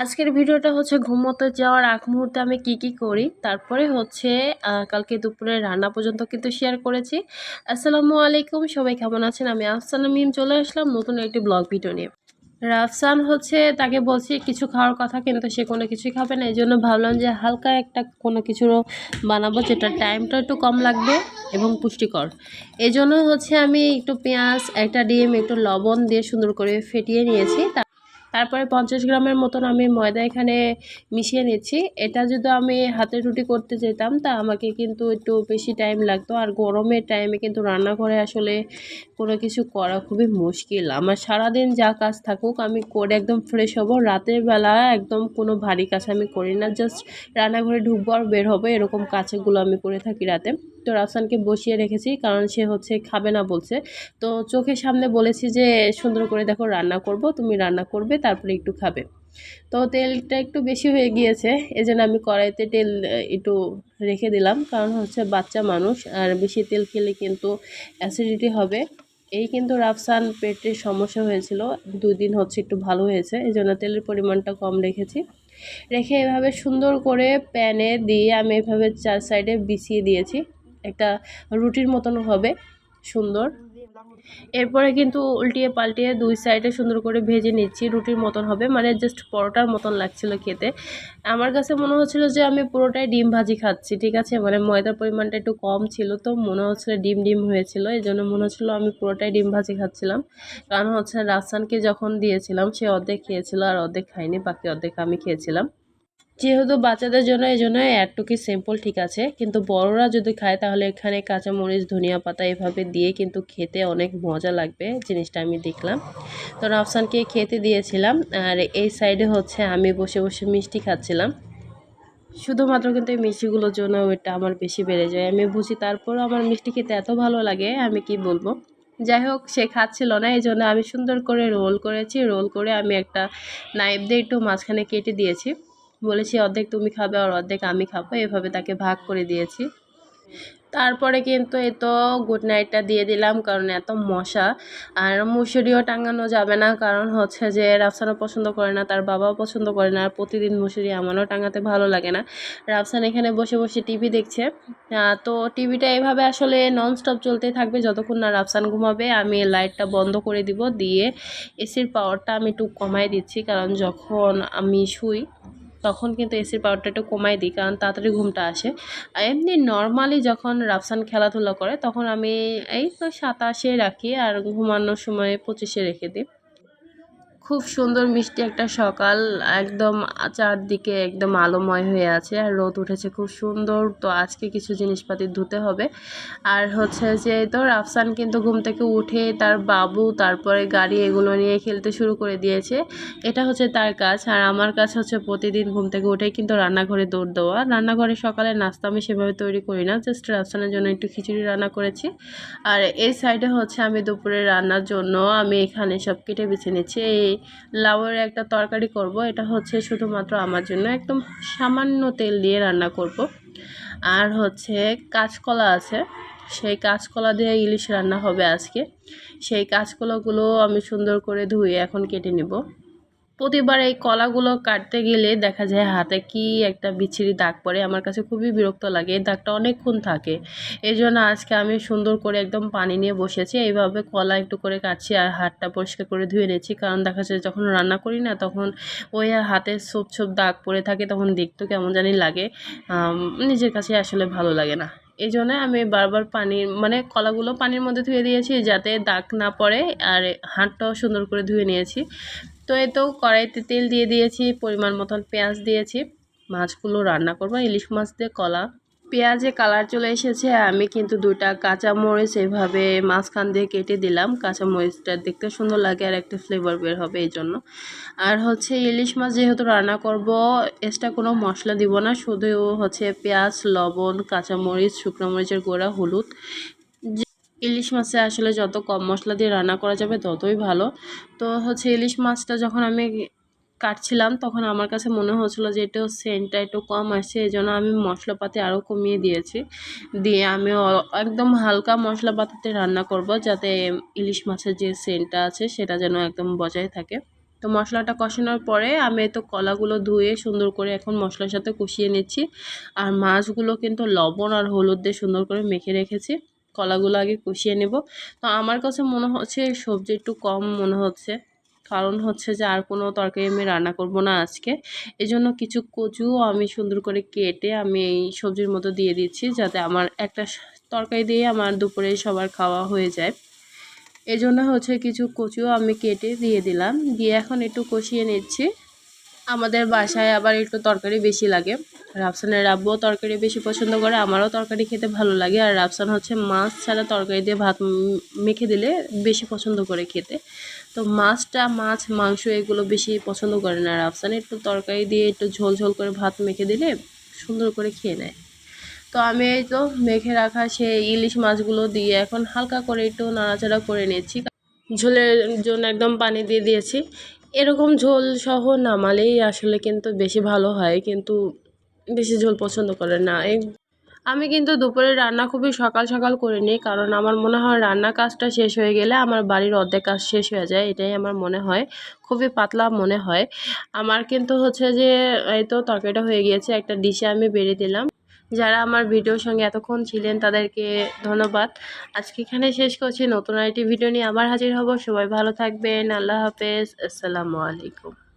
আজকের ভিডিওটা হচ্ছে ঘুমোতে যাওয়ার আগ মুহূর্তে আমি কি কি করি, তারপরে হচ্ছে কালকে দুপুরে রান্না পর্যন্ত কিন্তু শেয়ার করেছি। আসসালামু আলাইকুম, সবাই কেমন আছেন? আমি আফসানা মিম চলে আসলাম নতুন একটি ব্লগ ভিডিও নিয়ে। রাফসান হচ্ছে তাকে বলছি, কিছু খাওয়ার কথা কিন্তু সে কোনো কিছুই খাবে না। এই জন্য ভাবলাম যে হালকা একটা কোনো কিছু বানাবো যেটা টাইমটা একটু কম লাগবে এবং পুষ্টিকর। এই জন্য হচ্ছে আমি একটু পেঁয়াজ, একটা ডিম, একটু লবণ দিয়ে সুন্দর করে ফেটিয়ে নিয়েছি। তারপরে পঞ্চাশ গ্রামের মতন আমি ময়দা এখানে মিশিয়ে নিচ্ছি। এটা যদি আমি হাতে রুটি করতে যেতাম, তা আমাকে কিন্তু একটু বেশি টাইম লাগতো। আর গরমের টাইমে কিন্তু রান্নাঘরে আসলে কোনো কিছু করা খুবই মুশকিল। আমার সারাদিন যা কাজ থাকুক, আমি করে একদম ফ্রেশ হব। রাতের বেলা একদম কোনো ভারী কাজ আমি করি না। জাস্ট রান্নাঘরে ঢুকবো আর বের হবে, এরকম কাজগুলো আমি করে থাকি রাতে। তো রাফসানকে বসিয়ে রেখেছি, কারণ সে হচ্ছে খাবে না বলছে। তো চোখের সামনে বলেছি যে, সুন্দর করে দেখো, রান্না করব, তুমি রান্না করবে তারপরে একটু খাবে। তো তেলটা একটু বেশি হয়ে গিয়েছে এই জন্য আমি কড়াইতে তেল একটু রেখে দিলাম। কারণ হচ্ছে বাচ্চা মানুষ, আর বেশি তেল খেলে কিন্তু অ্যাসিডিটি হবে। এই কিন্তু রাফসান পেটের সমস্যা হয়েছিল, দুই দিন হচ্ছে একটু ভালো হয়েছে এই জন্য তেলের পরিমাণটা কম রেখেছি। রেখে এভাবে সুন্দর করে প্যানে দিয়ে আমি এভাবে চার সাইডে বিছিয়ে দিয়েছি। একটা রুটির মতন হবে, সুন্দর। এরপরে কিন্তু উল্টিয়ে পাল্টিয়ে দুই সাইডে সুন্দর করে ভেজে নিচ্ছি, রুটির মতন হবে মানে জাস্ট পরোটার মতন লাগছিল খেতে। আমার কাছে মনে হচ্ছিল যে আমি পুরোটাই ডিম ভাজি খাচ্ছি, ঠিক আছে? মানে ময়দার পরিমাণটা একটু কম ছিল তো মনে হচ্ছিল ডিম ডিম হয়েছিল এই জন্য মনে হচ্ছিল আমি পুরোটাই ডিম ভাজি খাচ্ছিলাম। কারণ হচ্ছে রাফসানকে যখন দিয়েছিলাম সে অর্ধেক খেয়েছিল আর অর্ধেক খায়নি, বাকি অর্ধেক আমি খেয়েছিলাম। যেহেতু বাচ্চাদের জন্য, এই জন্য এতটুকু সিম্পল ঠিক আছে। কিন্তু বড়রা যদি খায়, তাহলে এখানে কাঁচামরিচ ধনিয়া পাতা এভাবে দিয়ে কিন্তু খেতে অনেক মজা লাগবে, জিনিসটা আমি দেখলাম। তো রাফসানকে খেতে দিয়েছিলাম, আর এই সাইডে হচ্ছে আমি বসে বসে মিষ্টি খাচ্ছিলাম। শুধুমাত্র কিন্তু এই মিষ্টিগুলোর জন্য ওইটা আমার বেশি বেড়ে যায়। আমি বুঝি তারপরও আমার মিষ্টি খেতে এত ভালো লাগে, আমি কি বলব? যাই হোক, সে খাচ্ছিল না, এই জন্য আমি সুন্দর করে রোল করেছি। রোল করে আমি একটা নাইফ দিয়ে একটু মাঝখানে কেটে দিয়েছি। বলেছি, অর্ধেক তুমি খাবে আর অর্ধেক আমি খাব। এভাবে তাকে ভাগ করে দিয়েছি। তারপরে কিন্তু এই তো গুড নাইটটা দিয়ে দিলাম, কারণ এত মশা। আর মুসুরিও টাঙানো যাবে না, কারণ হচ্ছে যে রাফসানও পছন্দ করে না, তার বাবাও পছন্দ করে না। আর প্রতিদিন মুসুরি আমারও টাঙাতে ভালো লাগে না। রাফসান এখানে বসে বসে টিভি দেখছে। তো টিভিটা এভাবে আসলে ননস্টপ চলতেই থাকবে। যতক্ষণ না রাফসান ঘুমাবে, আমি লাইটটা বন্ধ করে দিব। দিয়ে এসির পাওয়ারটা আমি একটু কমাই দিচ্ছি, কারণ যখন আমি শুই তখন কিন্তু এসির পাওয়ারটা একটু কমাই দিই, কারণ তাড়াতাড়ি ঘুমটা আসে। এমনি নর্মালি যখন রাফসান খেলাধুলা করে, তখন আমি এই তো সাতাশে রাখি আর ঘুমানোর সময় পঁচিশে রেখে দিই। খুব সুন্দর মিষ্টি একটা সকাল, একদম চারদিকে একদম আলোময় হয়ে আছে আর রোদ উঠেছে খুব সুন্দর। তো আজকে কিছু জিনিসপাতি ধুতে হবে। আর হচ্ছে যে তো রাফসান কিন্তু ঘুম থেকে উঠে তার বাবু, তারপরে গাড়ি এগুলো নিয়ে খেলতে শুরু করে দিয়েছে। এটা হচ্ছে তার কাজ। আর আমার কাজ হচ্ছে প্রতিদিন ঘুম থেকে উঠে কিন্তু রান্নাঘরে দৌড় দেওয়া। রান্নাঘরে সকালে নাস্তা আমি সেভাবে তৈরি করি না জাস্ট রাফসানের জন্য একটু খিচুড়ি রান্না করেছি। আর এই সাইডে হচ্ছে আমি দুপুরে রান্নার জন্য আমি এখানে সব কেটে বেছে নিচ্ছি। এই লাউয়ের একটা তরকারি করব। এটা হচ্ছে শুধুমাত্র আমার জন্য। একদম সামান্য তেল দিয়ে রান্না করব। আর হচ্ছে কাঁচকলা আছে। সেই কাঁচকলা দিয়ে ইলিশ রান্না হবে আজকে। সেই কাঁচকলাগুলো আমি সুন্দর করে ধুয়ে এখন কেটে নেব। প্রতিবার এই কলাগুলো কাটতে গেলে দেখা যায় হাতে কি একটা বিচ্ছিরি দাগ পড়ে। আমার কাছে খুবই বিরক্ত লাগে, এই দাগটা অনেকক্ষণ থাকে। এই জন্য আজকে আমি সুন্দর করে একদম পানি নিয়ে বসেছি। এইভাবে কলা একটু করে কাটছি আর হাতটা পরিষ্কার করে ধুয়ে নিচ্ছি। কারণ দেখা যায় যখন রান্না করি না, তখন ওই হাতে ছোপ ছোপ দাগ পড়ে থাকে, তখন দেখতে কেমন জানি লাগে। নিজের কাছে আসলে ভালো লাগে না। এই জন্য আমি বারবার পানি মানে কলাগুলো পানির মধ্যে ধুয়ে দিয়েছি যাতে দাগ না পড়ে, আর হাতটাও সুন্দর করে ধুয়ে নিয়েছি। তো এই তো কড়াইতে তেল দিয়ে দিয়েছি, পরিমাণ মতন পেঁয়াজ দিয়েছি। মাছগুলো রান্না করব, ইলিশ মাছ দিয়ে কলা। পেঁয়াজে কালার চলে এসেছে, আমি কিন্তু দুটা কাঁচা মরিচ এভাবে মাঝখান দিয়ে কেটে দিলাম। কাঁচা মরিচটা দেখতে সুন্দর লাগে আর একটা ফ্লেভার বের হবে এই জন্য। আর হচ্ছে ইলিশ মাছ যেহেতু রান্না করব এক্সট্রা কোনো মশলা দিব না, শুধু হচ্ছে পেঁয়াজ, লবণ, কাঁচামরিচ, শুকনো মরিচের গুঁড়া, হলুদ। ইলিশ মাছে আসলে যত কম মশলা দিয়ে রান্না করা যাবে ততই ভালো। তো হচ্ছে ইলিশ মাছটা যখন আমি কাটছিলাম, তখন আমার কাছে মনে হচ্ছিল যে একটু সেন্টটা একটু কম আসছে এই জন্য আমি মশলাপাতি আরও কমিয়ে দিয়েছি। দিয়ে আমি একদম হালকা মশলাপাতিতে রান্না করব যাতে ইলিশ মাছের যে সেন্টটা আছে সেটা যেন একদম বজায় থাকে। তো মশলাটা কষানোর পরে আমি তো কলাগুলো ধুয়ে সুন্দর করে এখন মশলার সাথে কষিয়ে নিচ্ছি। আর মাছগুলো কিন্তু লবণ আর হলুদ দিয়ে সুন্দর করে মেখে রেখেছি। কলাগুলো আগে কষিয়ে নেব। তো আমার কাছে মনে হচ্ছে সবজি একটু কম মনে হচ্ছে। কারণ হচ্ছে যে আর কোনো তরকারি আমি রান্না করব না আজকে। এজন্য কিছু কচুও আমি সুন্দর করে কেটে আমি এই সবজির মতো দিয়ে দিচ্ছি যাতে আমার একটা তরকারি দিয়ে আমার দুপুরে সবার খাওয়া হয়ে যায়। এজন্য হচ্ছে কিছু কচুও আমি কেটে দিয়ে দিলাম। দিয়ে এখন একটু কষিয়ে নিচ্ছি। আমাদের বাসায় আবার একটু তরকারি বেশি লাগে। রাফসানের রাব্বুও তরকারি বেশি পছন্দ করে, আমারও তরকারি খেতে ভালো লাগে। আর রাফসান হচ্ছে মাছ ছাড়া তরকারি দিয়ে ভাত মেখে দিলে বেশি পছন্দ করে খেতে। তো মাছটা, মাছ, মাংস এগুলো বেশি পছন্দ করে না রাফসান। একটু তরকারি দিয়ে একটু ঝোল ঝোল করে ভাত মেখে দিলে সুন্দর করে খেয়ে নেয়। তো আমি এই তো মেখে রাখা সেই ইলিশ মাছগুলো দিয়ে এখন হালকা করে একটু নাড়াচাড়া করে নিচ্ছি। ঝোলের জন্য একদম পানি দিয়ে দিয়েছি। এরকম ঝোল সহ নামালেই আসলে কিন্তু বেশি ভালো হয়। কিন্তু বেশি ঝোল পছন্দ করে না। এই আমি কিন্তু দুপুরে রান্না খুবই সকাল সকাল করে নিই কারণ আমার মনে হয় রান্না কাজটা শেষ হয়ে গেলে আমার বাড়ির অর্ধেক কাজ শেষ হয়ে যায়, এটাই আমার মনে হয়। খুবই পাতলা মনে হয়। আমার কিন্তু হচ্ছে যে, এই তো তরকারিটা হয়ে গিয়েছে, একটা ডিশে আমি বেড়ে দিলাম। যারা আমার ভিডিওর সঙ্গে এতক্ষণ ছিলেন তাদেরকে ধন্যবাদ। আজকে এখানে শেষ করছি, নতুন আরেকটি ভিডিও নিয়ে আবার হাজির হব। সবাই ভালো থাকবেন, আল্লাহ হাফেজ, আসসালামু আলাইকুম।